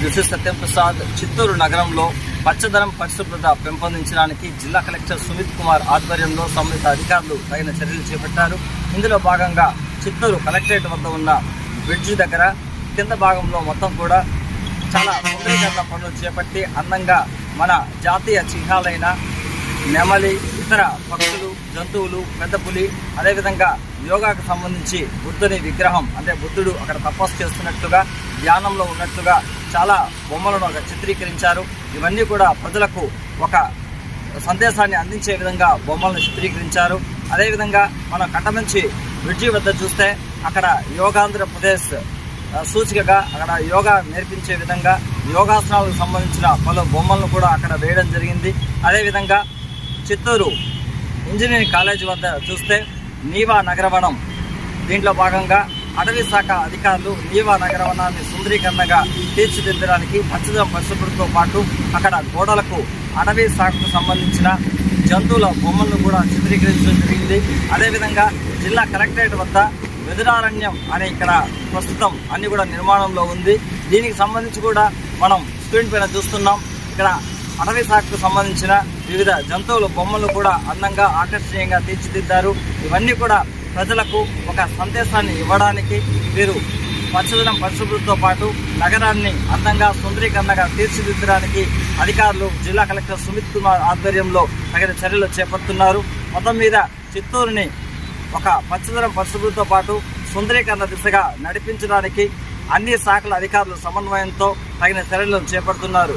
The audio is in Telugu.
దిస్ ఇస్ సత్యం ప్రసాద్ చిత్తూరు నగరంలో పచ్చదనం పరిశుభ్రత పెంపొందించడానికి జిల్లా కలెక్టర్ సుమిత్ కుమార్ ఆధ్వర్యంలో సంబంధిత అధికారులు తగిన చర్యలు చేపట్టారు. ఇందులో భాగంగా చిత్తూరు కలెక్టరేట్ వద్ద ఉన్న బ్రిడ్జి దగ్గర కింద భాగంలో మొత్తం కూడా చాలా సుందరీకరణ పనులు చేపట్టి అందంగా మన జాతీయ చిహ్నాలైన నెమలి ఇతర పక్షులు జంతువులు పెద్ద పులి అదేవిధంగా యోగాకు సంబంధించి బుద్ధుని విగ్రహం అంటే బుద్ధుడు అక్కడ తపస్సు చేస్తున్నట్లుగా ధ్యానంలో ఉన్నట్లుగా చాలా బొమ్మలను చిత్రీకరించారు. ఇవన్నీ కూడా ప్రజలకు ఒక సందేశాన్ని అందించే విధంగా బొమ్మలను చిత్రీకరించారు. అదేవిధంగా మనం నుంచి బ్రిడ్జి వద్ద చూస్తే అక్కడ యోగాంధ్రప్రదేశ్ ప్రదేశ్ సూచికగా అక్కడ యోగా నేర్పించే విధంగా యోగాసనాలకు సంబంధించిన పలు బొమ్మలను కూడా అక్కడ వేయడం జరిగింది. అదేవిధంగా చిత్తూరు ఇంజనీరింగ్ కాలేజ్ వద్ద చూస్తే నీవా నగరవనం దీంట్లో భాగంగా అటవీ శాఖ అధికారులు నీవా నగరవనాన్ని సుందరీకరణగా తీర్చిదిద్దడానికి పచ్చదనం పరిశుభ్రతతో పాటు అక్కడ గోడలకు అటవీ శాఖకు సంబంధించిన జంతువుల బొమ్మలను కూడా చిత్రీకరించడం జరిగింది. అదేవిధంగా జిల్లా కలెక్టరేట్ వద్ద వెదురారణ్యం అనే ఇక్కడ ప్రస్తుతం అన్ని కూడా నిర్మాణంలో ఉంది. దీనికి సంబంధించి కూడా మనం స్క్రీన్ పైన చూస్తున్నాం. ఇక్కడ అటవీ శాఖకు సంబంధించిన వివిధ జంతువుల బొమ్మలు కూడా అందంగా ఆకర్షణీయంగా తీర్చిదిద్దారు. ఇవన్నీ కూడా ప్రజలకు ఒక సందేశాన్ని ఇవ్వడానికి వీరు పచ్చదనం పరిశుభ్రతతో పాటు నగరాన్ని అందంగా సుందరీకరణగా తీర్చిదిద్దడానికి అధికారులు జిల్లా కలెక్టర్ సుమిత్ కుమార్ ఆధ్వర్యంలో తగిన చర్యలు చేపడుతున్నారు. మొత్తం మీద చిత్తూరుని ఒక పచ్చదనం పరిశుభ్రతతో పాటు సుందరీకరణ దిశగా నడిపించడానికి అన్ని శాఖల అధికారులు సమన్వయంతో తగిన చర్యలు చేపడుతున్నారు.